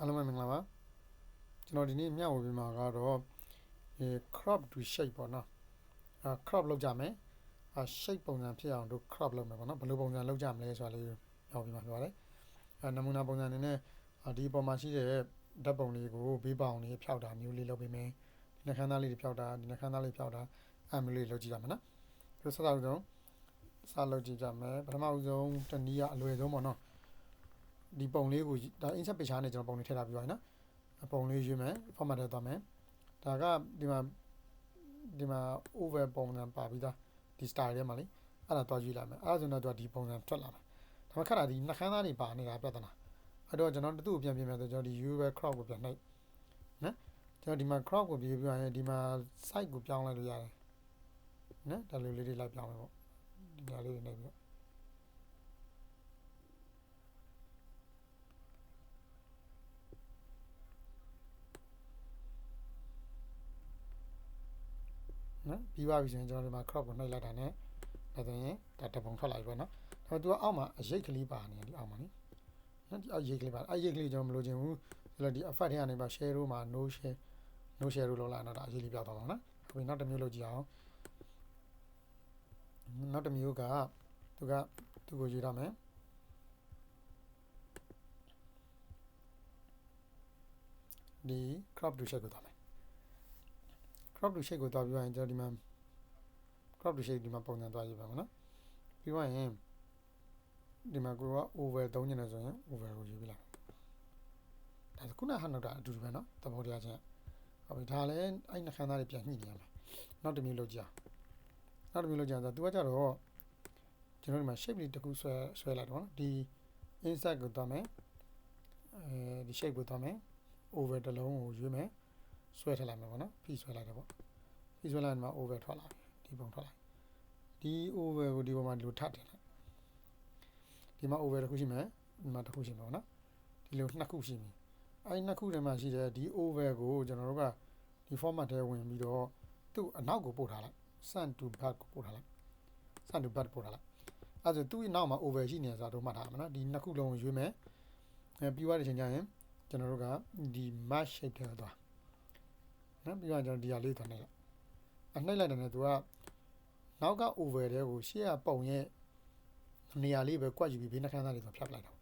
အားလုံးပဲမင်္ဂလာပါကျွန်တော်ဒီနေ့မျှဝေပေးမှာကတော့အဲ crop to shape ပေါ့နော်အဲ crop လုပ်ကြမယ်အဲ shape ပုံစံဖြစ်အောင်တို့ crop လုပ်မယ်ပေါ့နော်ဘယ်လိုပုံစံလုပ်ကြမလဲဆိုတာလေးမျှဝေပေးမှာဖြစ်ပါတယ်အဲနမူနာပုံစံအနေနဲ့ဒီအပေါ်မှာရှိတဲ့ဓာတ်ပုံလေးကိုဘေးပေါင်လေးဖြောက်တာမျိုးလေးလုပ်ပေးမယ်ဒီနှခမ်းသားလေးတွေဖြောက်တာဒီနှခမ်းသားလေးဖြောက်တာအဲမျိုးလေးလုပ်ကြည့်ရမယ်နော်ဒီစတော့ဆုံးစလုပ်ကြည့်ကြမယ်ပထမဦးဆုံးတနည်းအလွယ်ဆုံးပေါ့နော် ဒီပုံလေးကိုဒါ insert picture နဲ့ကျွန်တော်ပုံလေးထည့်ထားပြီးပါရင်နော်အပုံလေးရွေးမယ် format ထဲသွားမယ်ဒါကဒီမှာဒီမှာ over ပုံစံပါပြီးသားဒီ style ထဲမှာလေအဲ့ဒါသွားရွေးလိုက်မယ်အဲ့ဒါဆိုတော့သူကဒီပုံစံထွက်လာမယ်ဒါမှခက်တာဒီနှခမ်းသားတွေပါနေတာပြဿနာအဲ့တော့ကျွန်တော်တူ့ကိုပြန်ပြင်မယ်ဆိုကျွန်တော်ဒီ uv crop ကိုပြန်နှိပ်နော်ကျွန်တော်ဒီမှာ crop ကိုပြင်ပြရင်ဒီမှာ site ကိုပြောင်းလိုက်လို့ရတယ်နော်ဒါလိုလေးတွေလိုက်ပြောင်းမယ်ပေါ့ဒီဟာလေးတွေနှိပ်ပြီး နော်ပြီးသွားပြီဆိုရင်ကျွန်တော်ဒီမှာ crop ကိုနှိပ်လိုက်တာ ਨੇ ဒါဆိုရင်ဒါတပုံထွက်လာပြီပေါ့နော်ဒါပေမဲ့ तू ကအောက်မှာအရိတ်ကလေးပါနေတယ်ဒီအောက်မှာနိနော်ဒီအရိတ်ကလေးပါအရိတ်ကလေးကျွန်တော်မလိုချင်ဘူးဒါလို့ဒီ effect ထဲကနေပါ share လို့မှာ no share no share လို့လောက်လာတော့ဒါအရိတ်လေးပြောက်သွားမှာနော်ဟုတ်ပြီနောက်တစ်မျိုးလုပ်ကြည့်အောင်နောက်တစ်မျိုးကသူကသူ့ကိုရေးရမယ်ဒီ crop to shape ကိုသွားမယ် crop to shape ကိုသွားပြီးရင်ကျွန်တော်ဒီမှာ crop to shape ဒီမှာပုံစံသွားရေးပါမယ်နော်ပြီးတော့ရင်ဒီမှာကိုက over သုံးနေတယ်ဆိုရင် over ကိုရေးပြလိုက်ဒါခုနဟာနောက်တာအတူတူပဲနော်သဘောတရားချင်းဟုတ်ပြီဒါလည်းအဲ့နှခမ်းသားတွေပြန်ညှိနေရမယ်နောက်တစ်မျိုးလုပ်ကြအောင်နောက်တစ်မျိုးလုပ်ကြအောင်ဆိုသူကကြတော့ကျွန်တော်ဒီမှာ shape လေးတစ်ခုဆွဲဆွဲလိုက်တော့နော်ဒီ insert ကိုသွားမယ်အဲဒီ shape ကိုသွားမယ် over တစ်လုံးကိုရွေးမယ် ဆွဲထည့်လိုက်မယ်ပေါ့နော်ဖြီးဆွဲလိုက်တယ်ပေါ့ဖြီးဆွဲလိုက်မှာ over ထွက်လာပြီဒီပုံထွက်လာဒီ over ကိုဒီပုံမှာဒီလိုထပ်တင်လိုက်ဒီမှာ over တစ်ခုရှိမယ်ဒီမှာတစ်ခုရှိမယ်ပေါ့နော်ဒီလိုနှစ်ခုရှိပြီအဲဒီနှစ်ခုထဲမှာရှိတဲ့ဒီ over ကိုကျွန်တော်တို့ကဒီ format ထဲဝင်ပြီးတော့သူ့အနောက်ကိုပို့ထားလိုက် send to back ကိုပို့ထားလိုက် send to back ပို့ထားလိုက်အဲဆိုသူ့နောက်မှာ over ရှိနေဆိုတာတို့မှတ်ထားမှာနော်ဒီနှစ်ခုလုံးကိုရွေးမယ်အဲပြီးသွားတဲ့ချိန်ကျရင်ကျွန်တော်တို့ကဒီ match shape ထဲသွား နော်ပြီးတော့ကျွန်တော်ဒီဟာလေးသွားနှိပ်လိုက်အနှိပ်လိုက်တယ်နဲ့သူကနောက်က over တဲ့ကိုရှေ့ကပုံရဲ့နေရာလေးပဲကွက်ယူပြီးဘေးနှခမ်းသားလေးဆိုဖြတ်လိုက်တော့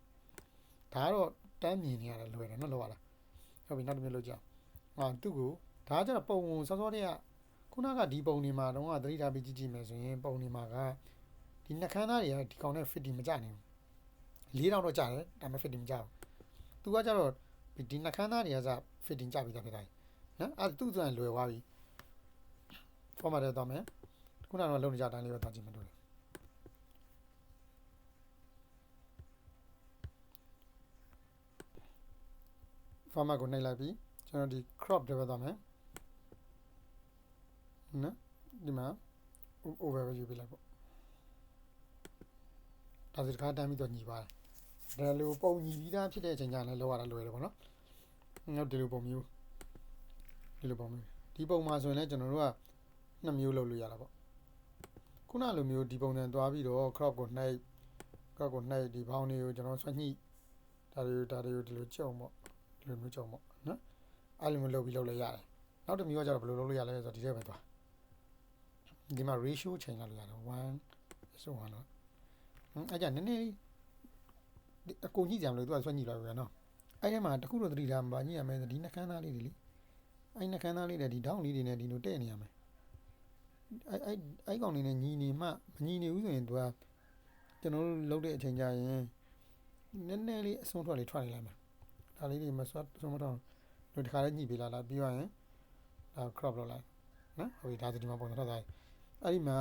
ဒါကတော့တန်းမြင်နေရတယ်လွယ်တယ်နော်လောက်ရလားဟုတ်ပြီနောက်တစ်မျိုးလုပ်ကြအောင်ဟာသူ့ကိုဒါကကျတော့ပုံကိုစောစောတည်းကခုနကဒီပုံနေမှာတော့ကသတိထားပြီးကြည့်ကြည့်မယ်ဆိုရင်ပုံနေမှာကဒီနှခမ်းသားတွေကဒီကောင်နဲ့ fit မကြနိုင်ဘူးလေးတောင်တော့ကြတယ်ဒါပေမဲ့ fit မကြဘူးသူကကျတော့ဒီနှခမ်းသားတွေကစ fitting ကြပြီးသားဖြစ်သွားပြီ နော်အဲ့သူ့ဆိုရင်လွယ်သွားပြီ format ထဲသွားမယ်ခုနကတော့လုံနေကြတိုင်းလေးပဲသွားကြည့်မှတို့လေ format ကိုနှိပ်လိုက်ပြီးကျွန်တော်ဒီ crop တွေပဲသွားမယ်နော်ဒီမှာ over ပဲယူပြလိုက်ပေါ့ဒါဆိုဒီခါတမ်းပြီးတော့ညီပါတယ်ဒါလိုပုံညီပြီးသားဖြစ်တဲ့အချိန်ကျရင်လည်းလောက်ရတာလွယ်တယ်ပေါ့နော်နောက်ဒီလိုပုံမျိုး ဒီလိုပုံမျိုးဒီပုံမှာဆိုရင်လည်းကျွန်တော်တို့ကနှစ်မျိုးလုပ်လို့ရတာပေါ့ခုနလိုမျိုးဒီပုံစံသွားပြီးတော့ crop ကိုနှိပ် crop ကိုနှိပ်ဒီဘောင်းတွေကိုကျွန်တော်ဆွညှိဒါတွေဒါတွေကိုဒီလိုကြုံပေါ့ဒီလိုမျိုးကြုံပေါ့နော်အဲ့လိုမျိုးလုပ်ပြီးလုပ်လိုက်ရတယ်နောက်တစ်မျိုးကကျတော့ဘယ်လိုလုပ်လို့ရလဲဆိုတော့ဒီထဲပဲသွားဒီမှာ ratio ချိန်လိုက်လို့ရတယ်1ဆို1တော့အဲ့ကြနည်းနည်းလေးအကုန်ညှိကြမလို့သူကဆွညှိလိုက်ပြီနော်အဲ့ထဲမှာတခုတော့သတိထားမှာညှိရမယ်ဒီနှကန်းသားလေးတွေလေ အဲ့နှကန်းသားလေးတွေဒီဒေါင်းလေးတွေနဲ့ဒီလိုတဲ့နေရမယ်အဲ့အဲ့အဲ့ကောင်လေးနဲ့ညီနေမှမညီနေဘူးဆိုရင်သူကကျွန်တော်တို့လုပ်တဲ့အချိန်ကျရင်နည်းနည်းလေးအဆုံးထွက်လေးထွက်နေလိုက်မယ်ဒါလေးတွေမဆွတ်ဆုံးမတော့တို့ဒီခါလေးညှိပေးလာလားပြီးသွားရင်ဒါ crop လုပ်လိုက်နော်ဟုတ်ပြီဒါဆိုဒီမှာပုံစံထွက်သွားပြီအဲ့ဒီမှာ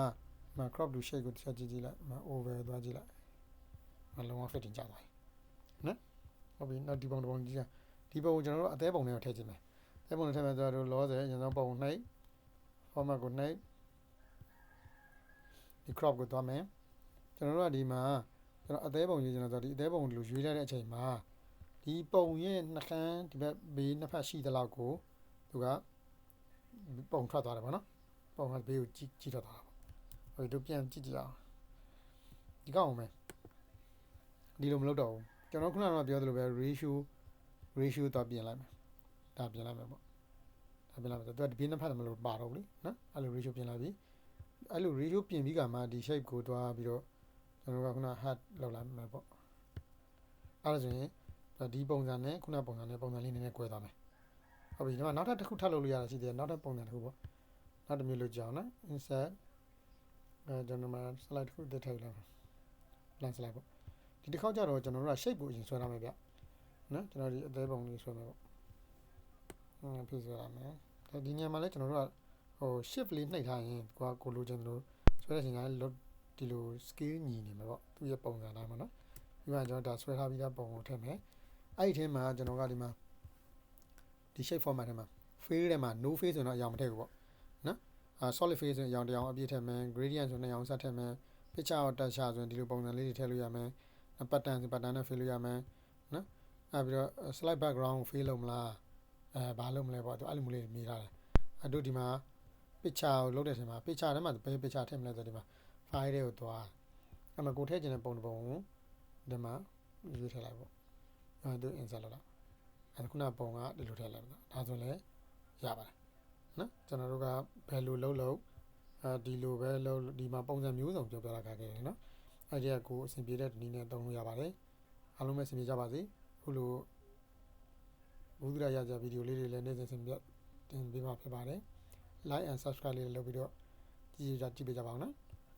မ crop to shape ကိုတစ်ချက်ကြည့်ကြည့်လိုက်မ over သွားကြည့်လိုက်မလုံးဝ fitting ကျသွားပြီနော်ဟုတ်ပြီနောက်ဒီပုံတစ်ပုံကြည့်ဒီပုံကိုကျွန်တော်တို့အသေးပုံလေးကိုထည့်ကြည့်မယ်အ သေးပုံလေးထည့်မယ်ဆိုတော့လောဆယ်အရင်ဆုံးပုံနှိပ် format ကိုနှိပ်ဒီ crop ကိုသွားမယ်ကျွန်တော်တို့ကဒီမှာကျွန်တော်အသေးပုံရေးကျွန်တော်ဆိုဒီအသေးပုံကိုရွေးလိုက်တဲ့အချိန်မှာဒီပုံရဲ့နှခမ်းဒီဘက်ဘေးနှစ်ဖက်ရှိသလောက်ကိုသူကပုံထွက်သွားတယ်ဗောနော်ပုံကဘေးကိုကြည့်ကြည့်ထွက်သွားတာပေါ့ဟိုတို့ပြန်ကြည့်ကြည့်အောင်ဒီကောက်အောင်မယ်ဒီလိုမလုပ်တော့ဘူးကျွန်တော်ခုနကပြောသလိုပဲ ratio ratio တော့ပြင်လိုက်မယ် ဒါပြင်လိုက်မယ်ပေါ့ဒါပြင်လိုက်မယ်ဆိုတော့သူကဒီဘေးနှစ်ဖက်တည်းမလို့ပါတော့ဘူးလေနော်အဲ့လို ratio ပြင်လိုက်ပြီအဲ့လို ratio ပြင်ပြီးကမှဒီ shape ကိုတွားပြီးတော့ကျွန်တော်ကခုန hat လောက်လိုက်မယ်ပေါ့အဲ့ဒါဆိုရင်ဒီပုံစံနဲ့ခုနပုံစံနဲ့ပုံစံလေးနည်းနည်း꿰သွားမယ်ဟုတ်ပြီဒီမှာနောက်ထပ်တစ်ခုထပ်လုပ်လို့ရတာရှိသေးတယ်နောက်ထပ်ပုံစံတစ်ခုပေါ့နောက်တစ်မျိုးလုပ်ကြအောင်နော် insert အဲကျွန်တော်မှာ slide တစ်ခုတက်ထည့်လိုက်ပါ plan slide ပေါ့ဒီတစ်ခေါက်ကျတော့ကျွန်တော်တို့က shape ကိုအရင်ဆွဲထားမယ်ဗျနော်ကျွန်တော်ဒီအသေးပုံလေးဆွဲမယ်ပေါ့ ဟင်းပြဆွဲရမယ်ဒါဒီညမှာလဲကျွန်တော်တို့ကဟို shift လေးနှိပ်ထားရင်ကိုကကိုလိုချင်လို့ဆွဲတဲ့ချိန်ကလည်းဒီလို scale ညီနေမှာပေါ့သူ့ရဲ့ပုံစံတိုင်းမှာနော်ပြီးမှကျွန်တော်ဒါဆွဲထားပြီးသားပုံကိုထည့်မယ်အဲ့ဒီထဲမှာကျွန်တော်ကဒီမှာဒီ shape format ထဲမှာ fill ထဲမှာ no fill ဆိုတော့အရောင်မထည့်ဘူးပေါ့နော်အာ solid fill ဆိုရင်အရောင်တစ်ရောင်အပြည့်ထည့်မယ် gradient ဆိုရင်အရောင်ဆက်ထည့်မယ် picture ကို touch ဆိုရင်ဒီလိုပုံစံလေးတွေထည့်လို့ရမယ် pattern ဆို pattern နဲ့ fill လို့ရမယ်နော်အဲပြီးတော့ slide background ကို fill လုပ်မလား အဲဘာလုပ်မလဲပေါ့သူအဲ့လိုမျိုးလေးမိထားတယ်အတို့ဒီမှာ picture ကိုလုပ်တဲ့အချိန်မှာ picture ထဲမှာဘယ် picture ထည့်မလဲဆိုဒီမှာ file တွေကိုသွားအဲ့မှာကိုထည့်ချင်တဲ့ပုံတစ်ပုံကိုဒီမှာရွေးထည့်လိုက်ပေါ့အဲသူ insert လုပ်လိုက်အဲခုနပုံကဒီလိုထည့်လိုက်ပါဒါဆိုလည်းရပါတယ်နော်ကျွန်တော်တို့ကဘယ်လိုလုပ်လို့အဲဒီလိုပဲလုပ်ဒီမှာပုံစံမျိုးစုံပြောပြတာခဲ့တယ်နော်အဲ့ဒီကကိုအဆင်ပြေတဲ့ဒီနည်းနဲ့သုံးလို့ရပါတယ်အားလုံးပဲအဆင်ပြေကြပါစေခုလို ဘုဒ္ဓရာရကြဗီဒီယိုလေးတွေလည်းနေ့စဉ်ဆင်ပြတင်ပေးမှာဖြစ်ပါတယ် like and subscribe လေးလုပ်ပြီးတော့ကြည့်ကြကြည့်ပေးကြပါအောင်နော်